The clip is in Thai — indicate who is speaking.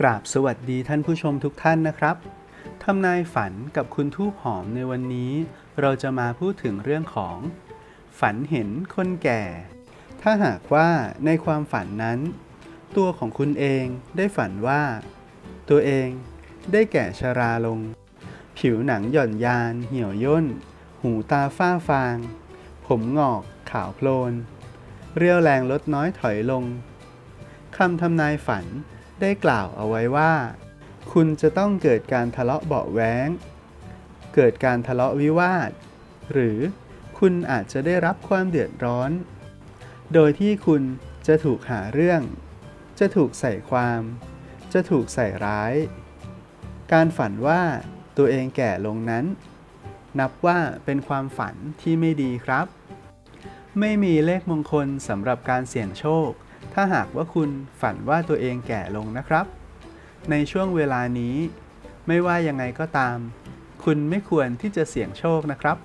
Speaker 1: กราบสวัสดีท่านผู้ชมทุกท่านนะครับทำนายฝันกับคุณทูบหอมในวันนี้ เราจะมาพูดถึงเรื่องของ ฝันเห็นคนแก่ ถ้าหากว่าในความฝันนั้น ตัวของคุณเองได้ฝันว่า ตัวเองได้แก่ชราลง ผิวหนังหย่อนยาน เหี่ยวย่น หูตาฝ้าฟาง ผมงอกขาวโพลน เรี่ยวแรงลดน้อยถอยลงคำทำนายฝัน ได้กล่าวเอาไว้ว่า คุณจะต้องเกิดการทะเลาะเบาะแว้งเกิดการทะเลาะวิวาท หรือคุณอาจจะได้รับความเดือดร้อน โดยที่คุณจะถูกหาเรื่อง จะถูกใส่ความ จะถูกใส่ร้าย การฝันว่าตัวเองแก่ลงนั้น นับว่าเป็นความฝันที่ไม่ดีครับ ไม่มีเลขมงคลสำหรับการเสี่ยงโชค ถ้าหากว่าคุณฝันว่าตัวเองแก่ลงนะครับ ในช่วงเวลานี้ ไม่ว่ายังไงก็ตาม คุณไม่ควรที่จะเสี่ยงโชคนะครับ